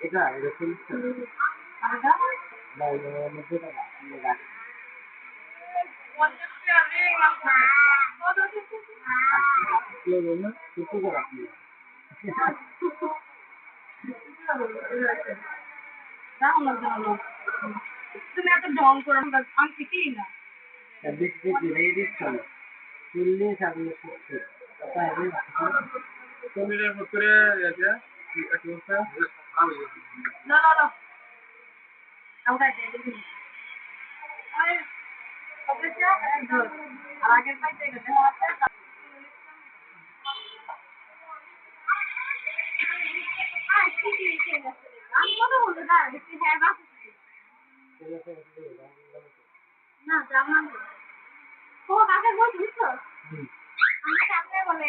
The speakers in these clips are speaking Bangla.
এটা এটা টাকা না করে আপনি তুমি এত ঢং করো আমি শিখি না বেশি বেশি রেডি দিচ্ছ না চল্লিশ আপনি সত্তর চল্লিশের ভিতরে দেখি আরে অবশ্য ধর আর আগের পাইতে গেছে আমি কথা বলতে না হ্যাঁ বাস না জানলাম না। ও কাকে বলছি বুঝছ আমার সামনে বলে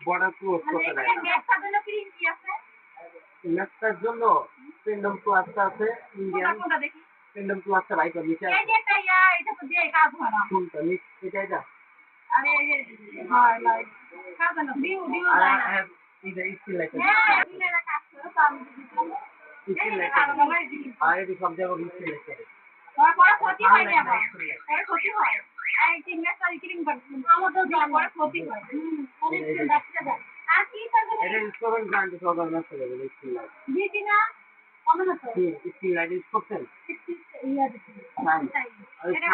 বর্ডার ক্লোজ করতে দেয় না। জন্য আছে? ম্যাচটার জন্য পেন্ডম প্লাসটা আছে ইন্ডিয়ান পেন্ডম প্লাসটা বাইক একটা ইয়া এটা তো দিয়ে কাজ হয় না নিচ এটা এটা? আরে হয় লাইক কাজ হয় না আর যায় না আর এটা স্কিল লাইট হ্যাঁ দিলে না কাজ করে তো আমি স্কিল লাইট আর এটা সব জায়গায় স্কিল লাইট পরে পরে ক্ষতি হয় না ক্ষতি হয়? করবে এটা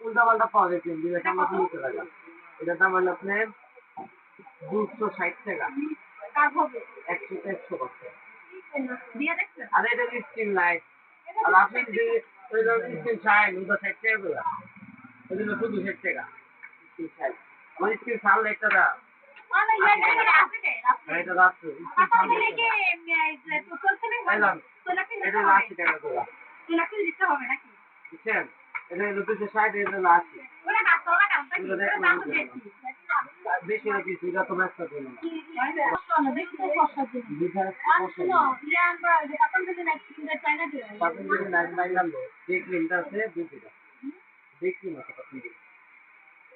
উল্টা পাল্টা পাওয়া যায় টাকা দাম হলো আপনার দুশো ষাট টাকা একশো একশো করছে আর এটা স্কিল লাইট আর আপনি যে ওই স্কিল সাইন ওটা ষাট টাকা করে ওই জন্য টাকা আমার স্কিল সাল লাইটটা দাম দিয়ে আছে রে আর এটা রাত্রে স্কিল আপনি সাল দিলে কি লাইটটা তো চলছে না? এলাম। তো নাকি এটা আশি টাকা করে তো নাকি দিতে হবে নাকি? বুঝছেন? এটা দুশো ষাট এটা আশি ওরা কাজ করে কাজ কি ওটা দেখো, বেশি এটা না।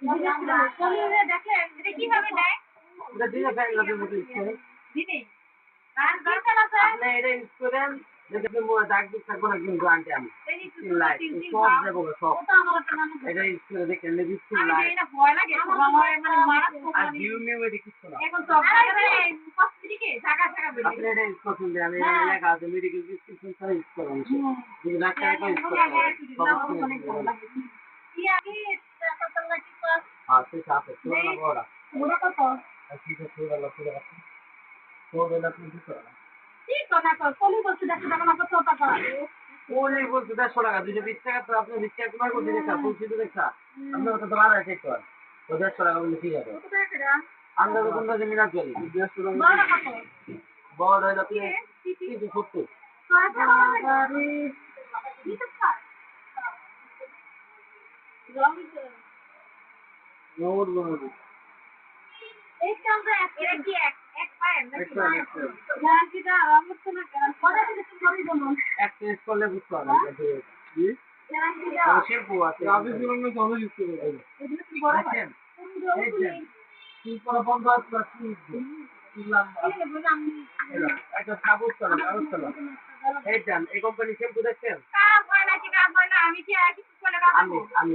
দেখেন এটা কীভাবে দেয় এটা দিনে ব্যাগ লাগে মতো ইউজ দিনে আর দরকার আছে আপনি এটা ইউজ করেন যদি আপনি দাগ দিক থাকব না কিন্তু আনতে আমি সব দেবো সব এটা ইউজ করে দেখেন লেবি স্কিন আমি লাইট জানি ভয় লাগে আমার মানে মারাত্মক আর ভিউ মিউ এটা কিছু না এখন সব জায়গায় কসমেটিকে জায়গা জায়গা বেরিয়ে আপনি এটা ইউজ করছেন যে আমি এখানে লেখা আছে মেডিকেল প্রেসক্রিপশন ছাড়া ইউজ করেন যদি ডাক্তার এটা ইউজ করতে হবে সব হ্যাঁ ঠিক আছে তোর না বড়া আর ঠিক আছে তোর আল্লাহ তোর আছে তোর বেলা তুমি দিতে হবে ওই বলছে দেড়শো টাকা দুশো বিশ টাকা তো আপনি বিশ টাকা তোমার করতে দেখা বলছি তো দেখা আপনার তো বাড়ায় ঠিক কর তো দেড়শো টাকা বললে ঠিক আছে আমরা তো তোমরা যে মিনার চলি দেড়শো টাকা বড় হয়ে আপনি তিনশো সত্তর বানাবো অনেক ইউজ করে দেখেন। এই কোম্পানি শ্যাম্পু দেখছেন? আমি কাজ আমি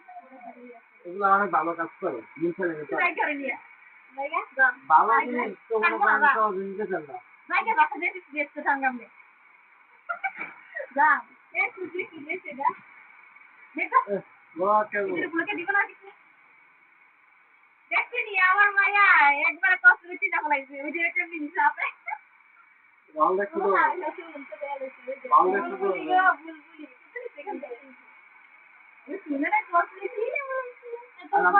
এগুলো অনেক ভালো কাজ করে মিশালে মিশালে ট্রাই করে নিয়ে। ভালো জিনিস তো মনে করেন সহজে নিতে চান ভাইকে বাসা দিয়ে দেখতে থাঙ্গামে যা এ তুই কি লেছে দা দেখো। এহ, কেমন এগুলোকে দিব না কিছু। দেখছি আমার মায়া একবার কষ্ট দিতে যাব লাগছে ওই যে একটা মিনিট আপে ভালো ভালো না না সাথে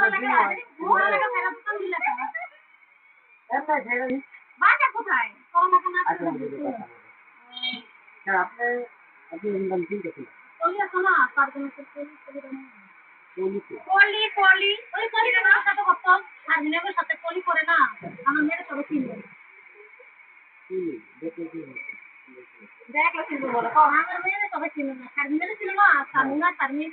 কত সাজিনের সাথে কলি করে না? আমার মেয়ের সব কিনবে দেখে কিনবে আমার মেয়ের সব কিনবে না। সাজিনের ছিল না সাজিনা সাজিন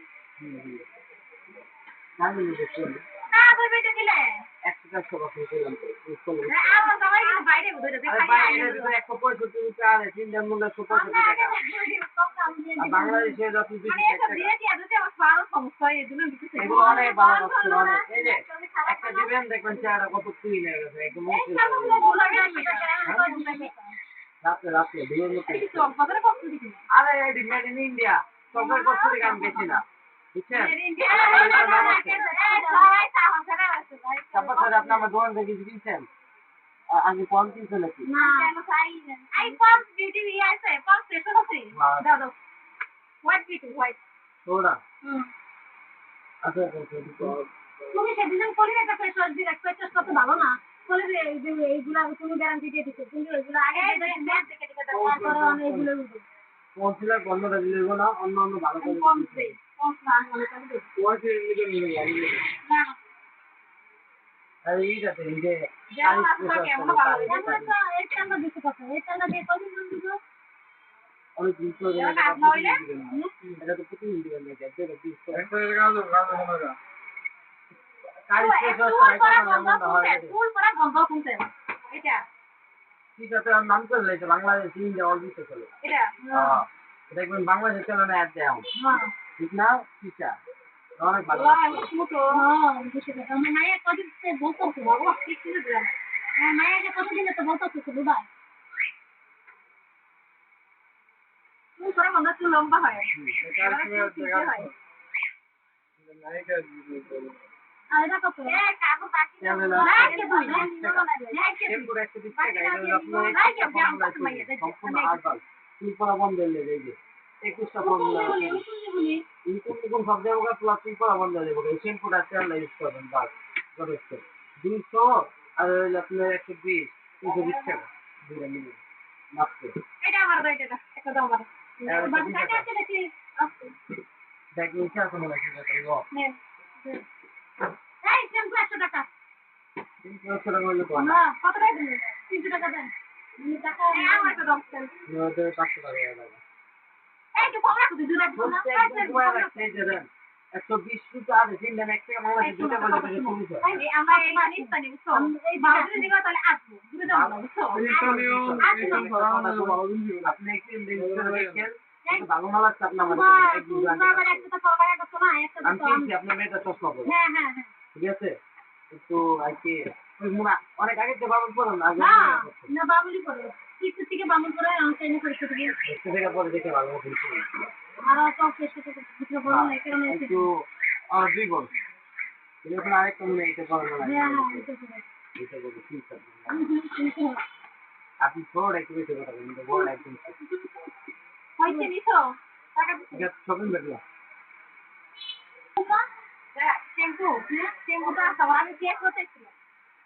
একটা দিবেন দেখবেন চেহারা কত হয়ে গেছে, একদম রাত্রে রাত্রে কষ্ট দিবি আরে মেড ইন ইন্ডিয়া কষ্ট থেকে আমি বেশি না। বুঝছেন তারপর স্যার দোকান থেকে কিনছেন? আগে কম কিনছেন নাকি? সোডা? আচ্ছা আচ্ছা আচ্ছা, তুমি সেদিন কলি একটা ফেস করতে ভালো না। এই যে এইগুলা তুমি গ্যারান্টি দিয়ে দিচ্ছ কিন্তু এগুলো আগে তারপরে আমি এগুলো উঠবো। কনসিলার দিলে দেবো না অন্য অন্য ভালো করে ঠিক আছে নাম বাংলাদেশ ইন্ডিয়া অল বিশ্বে চলে দেখবেন বাংলাদেশ চ্যানেলে অ্যাড দেয় হ্যাঁ। ঠিক না টিচার? অনেক ভালো হ্যাঁ আমার কদিন বাবা। ঠিক কতদিন তো বন্ধ লম্বা হয়। বন্ধ হয়ে। যে। একুশটা ফর্মুলা আছে। ইনকুম সব দেবো প্লাস তিনপরা বন্ধ হয়ে যাবে। এই শ্যাম্পুটা তেল ইউজ করবেন বাস যথেষ্ট। দুইশো আর হইল আপনার একশো বিশ তিনশো বিশ টাকা। দুইটা মিলে মাত্র। এটা আমার দাও এটা একটা দাও আমার হ্যাঁ, আছে। আছে। আছে আছে হয় আছে একশো টাকা। হ্যাঁ কত টাকা তিনশো দেন। পাঁচশো টাকা একশো বিশ ফুট আছে তিন দেন এক টাকা বাংলাদেশে দুটা বলে পেলে চল্লিশ এই আমার এই বুঝছ? এই বাউন্ডারি দিবা তাহলে আসব। দূরে যাব না বুঝছ? এইটা নিয়েও এইসব ধরানো যাবে, ভালো দিন দিবে না। আপনি একটু দেখেন। ভালো না লাগছে আপনার একটা তো করবা একটা তো না একটা তো আমি- আপনার মেয়েটা চশমা পরে। হ্যাঁ হ্যাঁ হ্যাঁ। ঠিক আছে? একটু ওই মুনা অনেক আগে থেকে বাবুল পড়ো না না না বাবুলি কিছু থেকে আমি পরে দেখে ভালো মতো দিচ্ছি। আর তো চেষ্টা করতে ভিতরে বলো না কারণ একটু আর দুই বল এখন আরেকটা মনে এটা করানো লাগে হ্যাঁ হ্যাঁ এটা করে এটা বলব ঠিক আছে হুম, হুম, হুম, হুম। আপনি ছোট একটু বেশি কথা বলেন কিন্তু বড় একদম হয়েছে নিছো টাকা ঠিক শপিং দেখলাম শ্যাম্পু হ্যাঁ শ্যাম্পুটা আমি চেক করতেছিলাম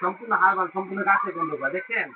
সম্পূর্ণ হারবাল সম্পূর্ণ গাছে গন্ধ করে দেখছেন